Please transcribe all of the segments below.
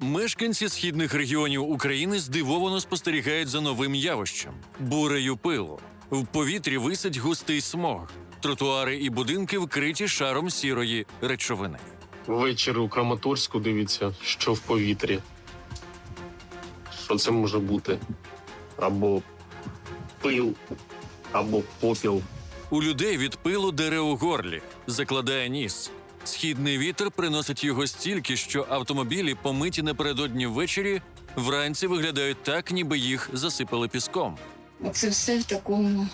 Мешканці східних регіонів України здивовано спостерігають за новим явищем бурею пилу. В повітрі висить густий смог. Тротуари і будинки вкриті шаром сірої речовини. Ввечері у Краматорську дивіться, що в повітрі. Що це може бути? Або пил, або попіл. У людей від пилу дере у горлі, закладає ніс. Східний вітер приносить його стільки, що автомобілі, помиті напередодні ввечері, вранці виглядають так, ніби їх засипали піском. Це все в такому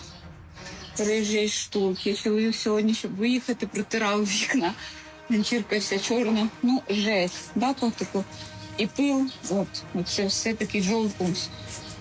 рижій штуці. Чоловік сьогодні, щоб виїхати, протирав вікна. Ганчірка вся чорна. Ну, жесть. Да, типу. І пил, от, це все такий жовтий.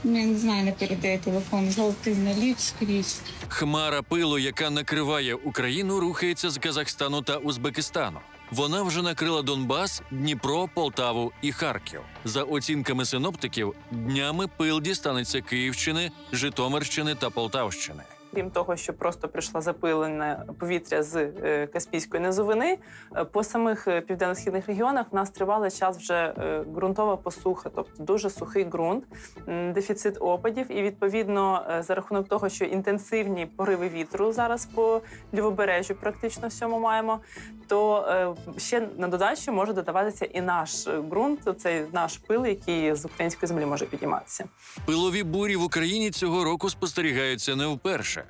Ну, я не знаю, не передає телефон. Жовтий наліт скрізь. Хмара пилу, яка накриває Україну, рухається з Казахстану та Узбекистану. Вона вже накрила Донбас, Дніпро, Полтаву і Харків. За оцінками синоптиків, днями пил дістанеться Київщини, Житомирщини та Полтавщини. Крім того, що просто прийшло запилене повітря з е, Каспійської низовини, е, по самих е, південно-східних регіонах в нас тривалий час вже ґрунтова посуха, тобто дуже сухий ґрунт, дефіцит опадів. І відповідно, за рахунок того, що інтенсивні пориви вітру зараз по лівобережжю практично всьому маємо, то ще на додачу може додаватися і наш ґрунт, цей наш пил, який з української землі може підійматися. Пилові бурі в Україні цього року спостерігаються не вперше.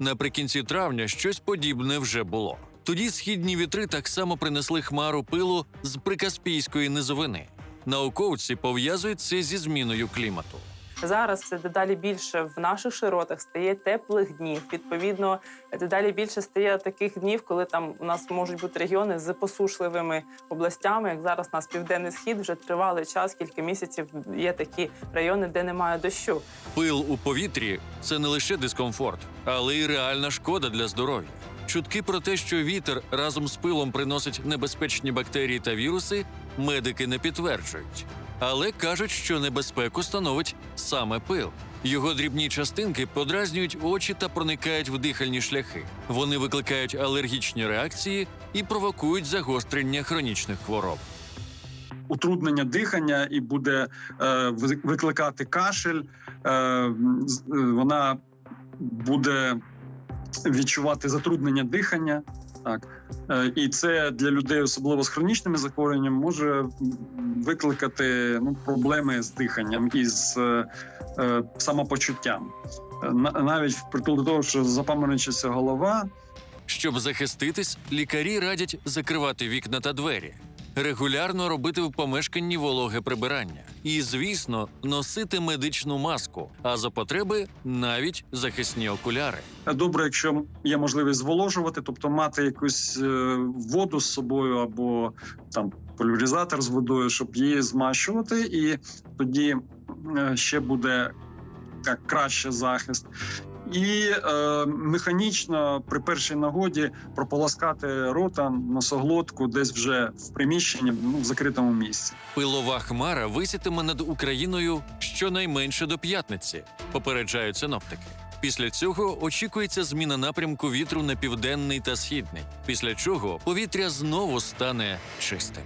Наприкінці травня щось подібне вже було. Тоді східні вітри так само принесли хмару пилу з прикаспійської низовини. Науковці пов'язують це зі зміною клімату. Зараз все дедалі більше в наших широтах стає теплих днів. Відповідно, дедалі більше стає таких днів, коли там у нас можуть бути регіони з посушливими областями. Як зараз у нас південний схід вже тривалий час, кілька місяців. Є такі райони, де немає дощу. Пил у повітрі це не лише дискомфорт, але й реальна шкода для здоров'я. Чутки про те, що вітер разом з пилом приносить небезпечні бактерії та віруси, медики не підтверджують. Але кажуть, що небезпеку становить саме пил. Його дрібні частинки подразнюють очі та проникають в дихальні шляхи. Вони викликають алергічні реакції і провокують загострення хронічних хвороб. утруднення дихання і буде е, викликати кашель. Е, е, вона буде відчувати затруднення дихання. Так. Е, і це для людей, особливо з хронічними захворюваннями, може викликати ну, проблеми з диханням і з е, е, самопочуттям. На- Навіть впритул до того, що запаморочиться голова, Щоб захиститись, лікарі радять закривати вікна та двері, регулярно робити в помешканні вологе прибирання і, звісно, носити медичну маску, а за потреби навіть захисні окуляри. Добре, якщо є можливість зволожувати, тобто мати якусь е, воду з собою або там пульверизатор з водою, щоб її змащувати, і тоді е, ще буде як краще захист. І е, механічно при першій нагоді прополоскати рота, носоглотку десь вже в приміщенні, ну в закритому місці. Пилова хмара висітиме над Україною щонайменше до п'ятниці, попереджають синоптики. Після цього очікується зміна напрямку вітру на південний та східний, після чого повітря знову стане чистим.